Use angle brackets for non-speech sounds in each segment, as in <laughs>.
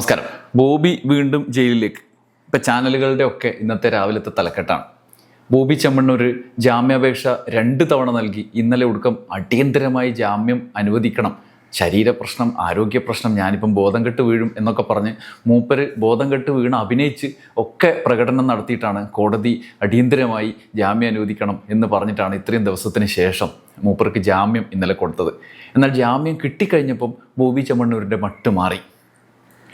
നമസ്കാരം. ബോബി വീണ്ടും ജയിലിലേക്ക്. ഇപ്പം ചാനലുകളുടെ ഒക്കെ ഇന്നത്തെ രാവിലത്തെ തലക്കെട്ടാണ്. ബോബി ചെമ്മണ്ണൂർ ജാമ്യാപേക്ഷ രണ്ട് തവണ നൽകി. ഇന്നലെ ഒടുക്കം അടിയന്തരമായി ജാമ്യം അനുവദിക്കണം. ശരീരപ്രശ്നം ആരോഗ്യ പ്രശ്നം ഞാനിപ്പം ബോധം കെട്ട് വീഴും എന്നൊക്കെ പറഞ്ഞ് മൂപ്പര് ബോധം കെട്ട് വീണ് അഭിനയിച്ച് ഒക്കെ പ്രകടനം നടത്തിയിട്ടാണ് കോടതി അടിയന്തരമായി ജാമ്യം അനുവദിക്കണം എന്ന് പറഞ്ഞിട്ടാണ് ഇത്രയും ദിവസത്തിന് ശേഷം മൂപ്പർക്ക് ജാമ്യം ഇന്നലെ കൊടുത്തത്. എന്നാൽ ജാമ്യം കിട്ടിക്കഴിഞ്ഞപ്പം ബോബി ചെമ്മണ്ണൂരിന്റെ മട്ട് മാറി.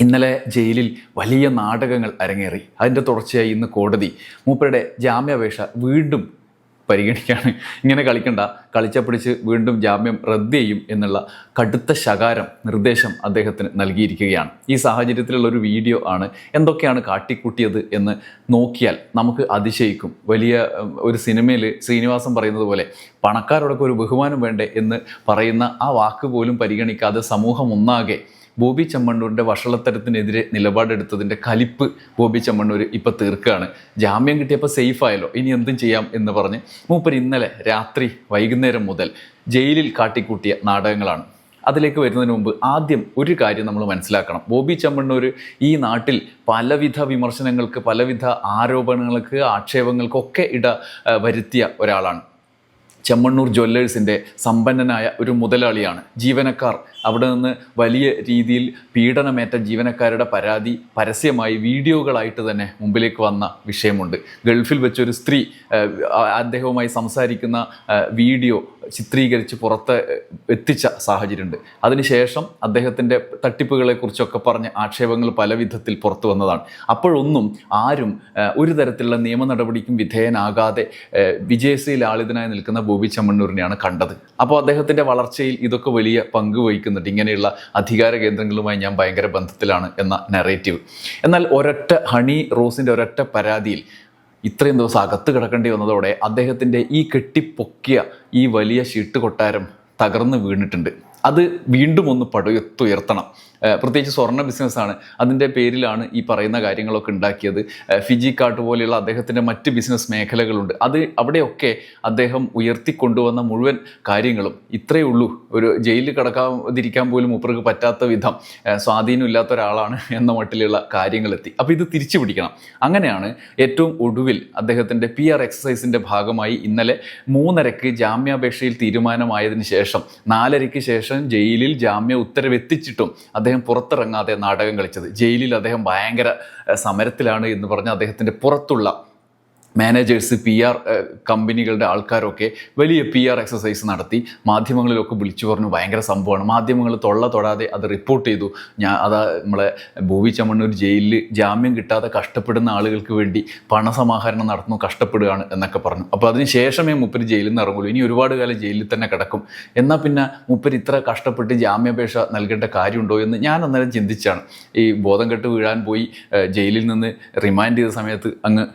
ഇന്നലെ ജയിലിൽ വലിയ നാടകങ്ങൾ അരങ്ങേറി. അതിന്റെ തുടർച്ചയായി ഇന്ന് കോടതി. മൂപ്പരുടെ ജാമ്യാപേക്ഷ വീണ്ടും പരിഗണിക്കുകയാണ്. ഇങ്ങനെ കളിക്കണ്ട. കളിച്ച പിടിച്ച് വീണ്ടും ജാമ്യം റദ്ദ് ചെയ്യും എന്നുള്ള കടുത്ത ശകാരം നിർദ്ദേശം അദ്ദേഹത്തിന് നൽകിയിരിക്കുകയാണ്. ഈ സാഹചര്യത്തിലുള്ള ഒരു വീഡിയോ ആണ് എന്തൊക്കെയാണ് കാട്ടിക്കൂട്ടിയത് എന്ന് നോക്കിയാൽ നമുക്ക് അതിശയിക്കും. വലിയ ഒരു സിനിമയിൽ ശ്രീനിവാസൻ പറയുന്നത് പോലെ പണക്കാരോടൊക്കെ ഒരു ബഹുമാനം വേണ്ടേ എന്ന് പറയുന്ന ആ വാക്ക് പോലും പരിഗണിക്കാതെ സമൂഹം ഒന്നാകെ ബോബി ചെമ്മണ്ണൂരിന്റെ വഷളത്തരത്തിനെതിരെ നിലപാടെടുത്തതിന്റെ കലിപ്പ് ബോബി ചെമ്മണ്ണൂർ ഇപ്പോൾ തീർക്കുകയാണ്. ജാമ്യം കിട്ടിയപ്പോൾ സേഫ് ആയല്ലോ. ഇനി എന്തും ചെയ്യാം എന്ന് പറഞ്ഞ് മൂപ്പർ ഇന്നലെ രാത്രി വൈകുന്നേരം മുതൽ ജയിലിൽ കാട്ടിക്കൂട്ടിയ നാടകങ്ങളാണ്. അതിലേക്ക് വരുന്നതിന് മുമ്പ് ആദ്യം ഒരു കാര്യം നമ്മൾ മനസ്സിലാക്കണം. ബോബി ചമ്മണ്ണൂർ ഈ നാട്ടിൽ പലവിധ വിമർശനങ്ങൾക്ക് പലവിധ ആരോപണങ്ങൾക്ക് ആക്ഷേപങ്ങൾക്കൊക്കെ ഇട വരുത്തിയ ഒരാളാണ്. ചെമ്മണ്ണൂർ ജ്വല്ലേഴ്സിന്റെ സമ്പന്നനായ ഒരു മുതലാളിയാണ്. ജീവനക്കാർ അവിടെ നിന്ന് വലിയ രീതിയിൽ പീഡനമേറ്റ ജീവനക്കാരുടെ പരാതി പരസ്യമായി വീഡിയോകളായിട്ട് തന്നെ മുമ്പിലേക്ക് വന്ന വിഷയമുണ്ട്. ഗൾഫിൽ വെച്ചൊരു സ്ത്രീ അദ്ദേഹവുമായി സംസാരിക്കുന്ന വീഡിയോ ചിത്രീകരിച്ച് പുറത്ത് എത്തിച്ച സാഹചര്യമുണ്ട്. അതിനുശേഷം അദ്ദേഹത്തിന്റെ തട്ടിപ്പുകളെക്കുറിച്ചൊക്കെ പറഞ്ഞ് ആക്ഷേപങ്ങൾ പല വിധത്തിൽ പുറത്തു വന്നതാണ്. അപ്പോഴൊന്നും ആരും ഒരു തരത്തിലുള്ള നിയമ നടപടിക്കും വിധേയനാകാതെ വിജയസിയിൽ ലാളിതനായി നിൽക്കുന്ന ബോബി ചമ്മണ്ണൂരിനെയാണ് കണ്ടത്. അപ്പോൾ അദ്ദേഹത്തിന്റെ വളർച്ചയിൽ ഇതൊക്കെ വലിയ പങ്ക് വഹിക്കുന്നുണ്ട്. ഇങ്ങനെയുള്ള അധികാര കേന്ദ്രങ്ങളുമായി ഞാൻ ഭയങ്കര ബന്ധത്തിലാണ് എന്ന നെറേറ്റീവ് എന്നാൽ ഒരൊറ്റ ഹണി റോസിന്റെ ഒരൊറ്റ പരാതിയിൽ ഇത്രയും ദിവസം അകത്ത് കിടക്കേണ്ടി വന്നതോടെ അദ്ദേഹത്തിന്റെ ഈ കെട്ടിപ്പൊക്കിയ ഈ വലിയ ഷീട്ട് കൊട്ടാരം തകർന്ന് വീണിട്ടുണ്ട്. അത് വീണ്ടും ഒന്ന് പടുത്തുയർത്തണം. പ്രത്യേകിച്ച് സ്വർണ ബിസിനസ്സാണ്. അതിന്റെ പേരിലാണ് ഈ പറയുന്ന കാര്യങ്ങളൊക്കെ ഉണ്ടാക്കിയത്. ഫിജി കാട്ട് പോലെയുള്ള അദ്ദേഹത്തിന്റെ മറ്റ് ബിസിനസ് മേഖലകളുണ്ട്. അത് അവിടെയൊക്കെ അദ്ദേഹം ഉയർത്തിക്കൊണ്ടുവന്ന മുഴുവൻ കാര്യങ്ങളും. ഇത്രയേ ഉള്ളൂ. ഒരു ജയിലിൽ കിടക്കാതിരിക്കാൻ പോലും മൂപ്പർക്ക് പറ്റാത്ത വിധം സ്വാധീനമില്ലാത്ത ഒരാളാണ് <laughs> എന്ന മട്ടിലുള്ള കാര്യങ്ങളെത്തി. അപ്പോൾ ഇത് തിരിച്ചു പിടിക്കണം. അങ്ങനെയാണ് ഏറ്റവും ഒടുവിൽ അദ്ദേഹത്തിന്റെ പി ആർ എക്സസൈസിന്റെ ഭാഗമായി ഇന്നലെ മൂന്നരക്ക് ജാമ്യാപേക്ഷയിൽ തീരുമാനമായതിനു ശേഷം നാലരയ്ക്ക് ശേഷം ജയിലിൽ ജാമ്യ ഉത്തരവെത്തിച്ചിട്ടും അദ്ദേഹം പുറത്തിറങ്ങാതെ നാടകം കളിച്ചത്. ജയിലിൽ അദ്ദേഹം ഭയങ്കര സമരത്തിലാണ് എന്ന് പറഞ്ഞ് അദ്ദേഹത്തിന്റെ പുറത്തുള്ള മാനേജേഴ്സ് പി ആർ കമ്പനികളുടെ ആൾക്കാരൊക്കെ വലിയ പി ആർ എക്സസൈസ് നടത്തി. മാധ്യമങ്ങളിലൊക്കെ വിളിച്ചു പറഞ്ഞു. ഭയങ്കര സംഭവമാണ്. മാധ്യമങ്ങൾ തൊള്ള തൊടാതെ അത് റിപ്പോർട്ട് ചെയ്തു. ഞാൻ അതാ നമ്മളെ ഭൂവി ചമ്മണ്ണൂർ ജയിലിൽ ജാമ്യം കിട്ടാതെ കഷ്ടപ്പെടുന്ന ആളുകൾക്ക് വേണ്ടി പണസമാഹരണം നടത്തുന്നു കഷ്ടപ്പെടുകയാണ് എന്നൊക്കെ പറഞ്ഞു. അപ്പോൾ അതിന് ശേഷമേ മുപ്പര് ജയിലിൽ നിന്ന് ഇറങ്ങുള്ളൂ. ഇനി ഒരുപാട് കാലം ജയിലിൽ തന്നെ കിടക്കും. എന്നാൽ പിന്നെ മുപ്പര് ഇത്ര കഷ്ടപ്പെട്ട് ജാമ്യാപേക്ഷ നൽകേണ്ട കാര്യമുണ്ടോ എന്ന് ഞാൻ അന്നേരം ചിന്തിച്ചാണ്. ഈ ബോധം കെട്ട് വീഴാൻ പോയി ജയിലിൽ നിന്ന് റിമാൻഡ് ചെയ്ത സമയത്ത് അങ്ങ്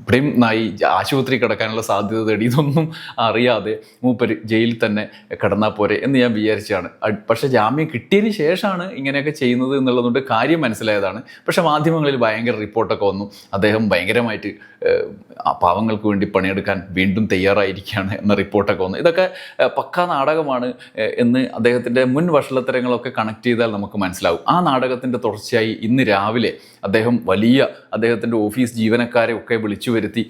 ഇവിടെയും നായി ആശുപത്രി കിടക്കാനുള്ള സാധ്യത തേടി ഇതൊന്നും അറിയാതെ മൂപ്പര് ജയിലിൽ തന്നെ കിടന്നാൽ പോരെ എന്ന് ഞാൻ വിചാരിച്ചാണ്. പക്ഷെ ജാമ്യം കിട്ടിയതിന് ശേഷമാണ് ഇങ്ങനെയൊക്കെ ചെയ്യുന്നത് എന്നുള്ളതുകൊണ്ട് കാര്യം മനസ്സിലായതാണ്. പക്ഷെ മാധ്യമങ്ങളിൽ ഭയങ്കര റിപ്പോർട്ടൊക്കെ വന്നു. അദ്ദേഹം ഭയങ്കരമായിട്ട് പാവങ്ങൾക്ക് വേണ്ടി പണിയെടുക്കാൻ വീണ്ടും തയ്യാറായിരിക്കുകയാണ് എന്ന റിപ്പോർട്ടൊക്കെ വന്നു. ഇതൊക്കെ പക്കാ നാടകമാണ് എന്ന് അദ്ദേഹത്തിന്റെ മുൻ വഷളത്തരങ്ങളൊക്കെ കണക്ട് ചെയ്താൽ നമുക്ക് മനസ്സിലാവും. ആ നാടകത്തിന്റെ തുടർച്ചയായി ഇന്ന് രാവിലെ അദ്ദേഹം വലിയ അദ്ദേഹത്തിന്റെ ഓഫീസ് ജീവനക്കാരെ ഒക്കെ വിളിച്ചു വരുത്തി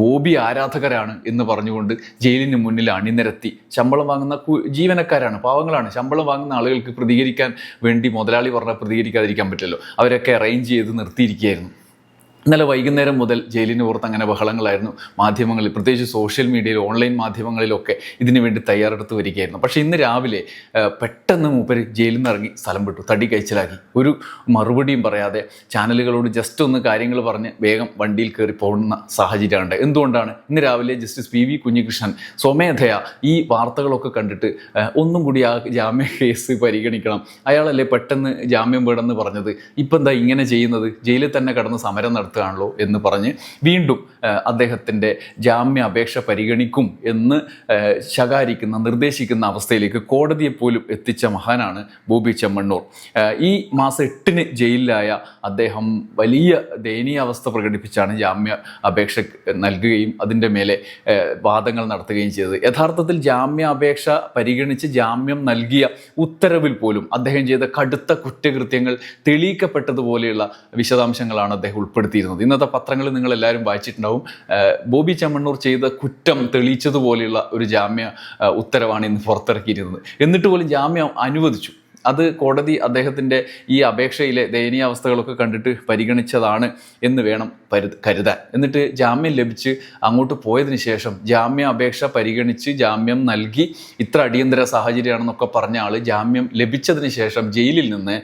ബോബി ആരാധകരാണ് എന്ന് പറഞ്ഞുകൊണ്ട് ജയിലിന് മുന്നിൽ അണിനിരത്തി. ശമ്പളം വാങ്ങുന്ന ജീവനക്കാരാണ് പാവങ്ങളാണ്. ശമ്പളം വാങ്ങുന്ന ആളുകൾക്ക് പ്രതികരിക്കാൻ വേണ്ടി മുതലാളി പറഞ്ഞാൽ പ്രതികരിക്കാതിരിക്കാൻ പറ്റില്ലല്ലോ. അവരൊക്കെ അറേഞ്ച് ചെയ്ത് നിർത്തിയിരിക്കുകയായിരുന്നു. ഇന്നലെ വൈകുന്നേരം മുതൽ ജയിലിന് പുറത്ത് അങ്ങനെ ബഹളങ്ങളായിരുന്നു. മാധ്യമങ്ങളിൽ പ്രത്യേകിച്ച് സോഷ്യൽ മീഡിയയിൽ ഓൺലൈൻ മാധ്യമങ്ങളിലൊക്കെ ഇതിനു വേണ്ടി തയ്യാറെടുത്ത് വരികയായിരുന്നു. പക്ഷേ ഇന്ന് രാവിലെ പെട്ടെന്ന് മൂപ്പര് ജയിലിൽ നിന്ന് ഇറങ്ങി സ്ഥലം വിട്ടു. തടി കഴിച്ചിലാക്കി. ഒരു മറുപടിയും പറയാതെ ചാനലുകളോട് ജസ്റ്റ് ഒന്ന് കാര്യങ്ങൾ പറഞ്ഞ് വേഗം വണ്ടിയിൽ കയറി പോകുന്ന സാഹചര്യമുണ്ട്. എന്തുകൊണ്ടാണ്? ഇന്ന് രാവിലെ ജസ്റ്റിസ് പി വി കുഞ്ഞികൃഷ്ണൻ സ്വമേധയ ഈ വാർത്തകളൊക്കെ കണ്ടിട്ട് ഒന്നും കൂടി ആ ജാമ്യ കേസ് പരിഗണിക്കണം. അയാളല്ലേ പെട്ടെന്ന് ജാമ്യം വേണമെന്ന് പറഞ്ഞത്? ഇപ്പം എന്താ ഇങ്ങനെ ചെയ്യുന്നത്? ജയിലിൽ തന്നെ കടന്ന് സമരം നടത്തി. നടത്തുകയാണല്ലോ എന്ന് പറഞ്ഞ് വീണ്ടും അദ്ദേഹത്തിന്റെ ജാമ്യാപേക്ഷ പരിഗണിക്കും എന്ന് ശകാരിക്കുന്ന നിർദ്ദേശിക്കുന്ന അവസ്ഥയിലേക്ക് കോടതിയെ പോലും എത്തിച്ച മഹാനാണ് ബോബി ചെമ്മണ്ണൂർ. ഈ മാസം എട്ടിന് ജയിലിലായ അദ്ദേഹം വലിയ ദയനീയാവസ്ഥ പ്രകടിപ്പിച്ചാണ് ജാമ്യ അപേക്ഷ നൽകുകയും അതിന്റെ മേലെ വാദങ്ങൾ നടത്തുകയും ചെയ്തത്. യഥാർത്ഥത്തിൽ ജാമ്യാപേക്ഷ പരിഗണിച്ച് ജാമ്യം നൽകിയ ഉത്തരവിൽ പോലും അദ്ദേഹം ചെയ്ത കടുത്ത കുറ്റകൃത്യങ്ങൾ തെളിയിക്കപ്പെട്ടതുപോലെയുള്ള വിശദാംശങ്ങളാണ് അദ്ദേഹം ഉൾപ്പെടുത്തിയിരുന്നത് ഇന്നത്തെ പത്രങ്ങളിൽ നിങ്ങൾ എല്ലാവരും വായിച്ചിട്ടുണ്ടാവും ബോബി ചെമ്മണ്ണൂർ ചെയ്ത കുറ്റം തെളിയിച്ചതുപോലെയുള്ള ഒരു ജാമ്യ ഉത്തരവാണ് ഇന്ന് പുറത്തിറക്കിയിരുന്നത് എന്നിട്ട് പോലും ജാമ്യം അനുവദിച്ചു. അത് കോടതി അദ്ദേഹത്തിന്റെ ഈ അപേക്ഷയിലെ ദയനീയാവസ്ഥകളൊക്കെ കണ്ടിട്ട് പരിഗണിച്ചതാണ് എന്ന് വേണം പരു കരുതാൻ. എന്നിട്ട് ജാമ്യം ലഭിച്ച് അങ്ങോട്ട് പോയതിന് ശേഷം ജാമ്യ അപേക്ഷ പരിഗണിച്ച് ജാമ്യം നൽകി ഇത്ര അടിയന്തര സാഹചര്യമാണെന്നൊക്കെ പറഞ്ഞ ആൾ ജാമ്യം ലഭിച്ചതിന് ശേഷം ജയിലിൽ നിന്ന്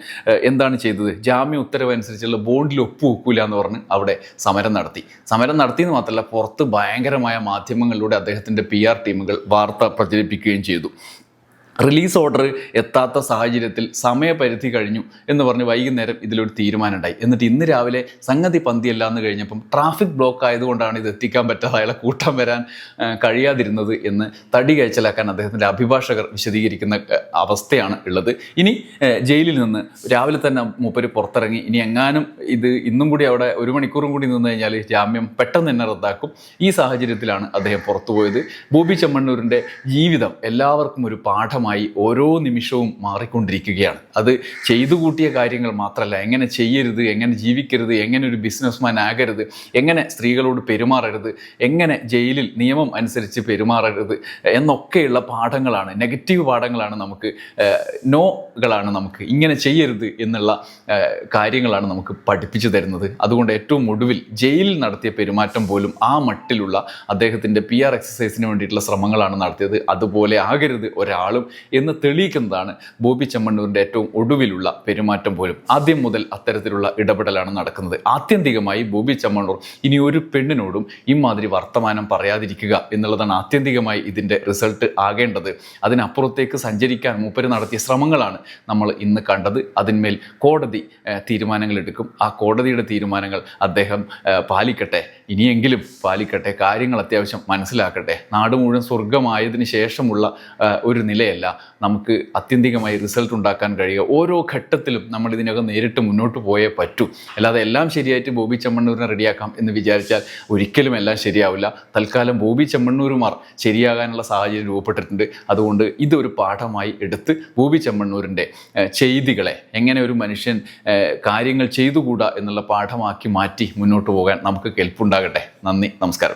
എന്താണ് ചെയ്തത്? ജാമ്യ ഉത്തരവ് അനുസരിച്ചുള്ള ബോണ്ടിൽ ഒപ്പുവെക്കൂല എന്ന് പറഞ്ഞ് അവിടെ സമരം നടത്തി. സമരം നടത്തിയെന്ന് മാത്രമല്ല പുറത്ത് ഭയങ്കരമായ മാധ്യമങ്ങളിലൂടെ അദ്ദേഹത്തിന്റെ പി ആർ ടീമുകൾ വാർത്ത പ്രചരിപ്പിക്കുകയും ചെയ്തു. റിലീസ് ഓർഡർ എത്താത്ത സാഹചര്യത്തിൽ സമയപരിധി കഴിഞ്ഞു എന്ന് പറഞ്ഞ് വൈകുന്നേരം ഇതിലൊരു തീരുമാനമുണ്ടായി. എന്നിട്ട് ഇന്ന് രാവിലെ സംഗതി പന്തിയല്ല എന്ന് കഴിഞ്ഞപ്പം ട്രാഫിക് ബ്ലോക്ക് ആയതുകൊണ്ടാണ് ഇത് എത്തിക്കാൻ പറ്റാതെ അയാളെ കൂട്ടാൻ വരാൻ കഴിയാതിരുന്നത് എന്ന് തടി കയച്ചലാക്കാൻ അദ്ദേഹത്തിന്റെ അഭിഭാഷകർ വിശദീകരിക്കുന്ന അവസ്ഥയാണ് ഉള്ളത്. ഇനി ജയിലിൽ നിന്ന് രാവിലെ തന്നെ മൂപ്പര് പുറത്തിറങ്ങി. ഇനി എങ്ങാനും ഇത് ഇന്നും കൂടി അവിടെ ഒരു മണിക്കൂറും കൂടി നിന്ന് കഴിഞ്ഞാൽ ജാമ്യം പെട്ടെന്ന് തന്നെ റദ്ദാക്കും. ഈ സാഹചര്യത്തിലാണ് അദ്ദേഹം പുറത്തുപോയത്. ബോബി ചെമ്മണ്ണൂരിന്റെ ജീവിതം എല്ലാവർക്കും ഒരു പാഠമായി ഓരോ നിമിഷവും മാറിക്കൊണ്ടിരിക്കുകയാണ്. അത് ചെയ്തു കൂട്ടിയ കാര്യങ്ങൾ മാത്രമല്ല എങ്ങനെ ചെയ്യരുത് എങ്ങനെ ജീവിക്കരുത് എങ്ങനെ ഒരു ബിസിനസ്മാൻ ആകരുത് എങ്ങനെ സ്ത്രീകളോട് പെരുമാറരുത് എങ്ങനെ ജയിലിൽ നിയമം അനുസരിച്ച് പെരുമാറരുത് എന്നൊക്കെയുള്ള പാഠങ്ങളാണ് നെഗറ്റീവ് പാഠങ്ങളാണ് നമുക്ക് നോകളാണ് നമുക്ക് ഇങ്ങനെ ചെയ്യരുത് എന്നുള്ള കാര്യങ്ങളാണ് നമുക്ക് പഠിപ്പിച്ചു തരുന്നത്. അതുകൊണ്ട് ഏറ്റവും ഒടുവിൽ ജയിലിൽ നടത്തിയ പെരുമാറ്റം പോലും ആ മട്ടിലുള്ള അദ്ദേഹത്തിന്റെ പി ആർ എക്സസൈസിന് വേണ്ടിയിട്ടുള്ള ശ്രമങ്ങളാണ് നടത്തിയത്. അതുപോലെ ആകരുത് ഒരാളും എന്ന് തെളിയിക്കുന്നതാണ് ബോബി ചെമ്മണ്ണൂരിന്റെ ഏറ്റവും ഒടുവിലുള്ള പെരുമാറ്റം പോലും. ആദ്യം മുതൽ അത്തരത്തിലുള്ള ഇടപെടലാണ് നടക്കുന്നത്. ആത്യന്തികമായി ബോബി ചെമ്മണ്ണൂർ ഇനി ഒരു പെണ്ണിനോടും ഇമാതിരി വർത്തമാനം പറയാതിരിക്കുക എന്നുള്ളതാണ് ആത്യന്തികമായി ഇതിന്റെ റിസൾട്ട് ആകേണ്ടത്. അതിനപ്പുറത്തേക്ക് സഞ്ചരിക്കാൻ മൂപ്പര് നടത്തിയ ശ്രമങ്ങളാണ് നമ്മൾ ഇന്ന് കണ്ടത്. അതിന്മേൽ കോടതി തീരുമാനങ്ങൾ എടുക്കും. ആ കോടതിയുടെ തീരുമാനങ്ങൾ അദ്ദേഹം പാലിക്കട്ടെ ഇനിയെങ്കിലും പാലിക്കട്ടെ കാര്യങ്ങൾ അത്യാവശ്യം മനസ്സിലാക്കട്ടെ. നാട് മുഴുവൻ സ്വർഗമായതിന് ശേഷമുള്ള ഒരു നിലയല്ല നമുക്ക് അത്യന്തികമായി റിസൾട്ട് ഉണ്ടാക്കാൻ കഴിയുക. ഓരോ ഘട്ടത്തിലും നമ്മൾ ഇതിനകം നേരിട്ട് മുന്നോട്ട് പോയേ പറ്റൂ. അല്ലാതെ എല്ലാം ശരിയായിട്ട് ബോബി ചെമ്മണ്ണൂരിനെ റെഡിയാക്കാം എന്ന് വിചാരിച്ചാൽ ഒരിക്കലും എല്ലാം ശരിയാവില്ല. തൽക്കാലം ബോബി ചെമ്മണ്ണൂരുമാർ ശരിയാകാനുള്ള സാഹചര്യം രൂപപ്പെട്ടിട്ടുണ്ട്. അതുകൊണ്ട് ഇതൊരു പാഠമായി എടുത്ത് ബോബി ചെമ്മണ്ണൂരിന്റെ ചെയ്തികളെ എങ്ങനെ ഒരു മനുഷ്യൻ കാര്യങ്ങൾ ചെയ്തുകൂടാ എന്നുള്ള പാഠമാക്കി മാറ്റി മുന്നോട്ട് പോകാൻ നമുക്ക് കെൽപ്പുണ്ടാകട്ടെ നന്ദി നമസ്കാരം.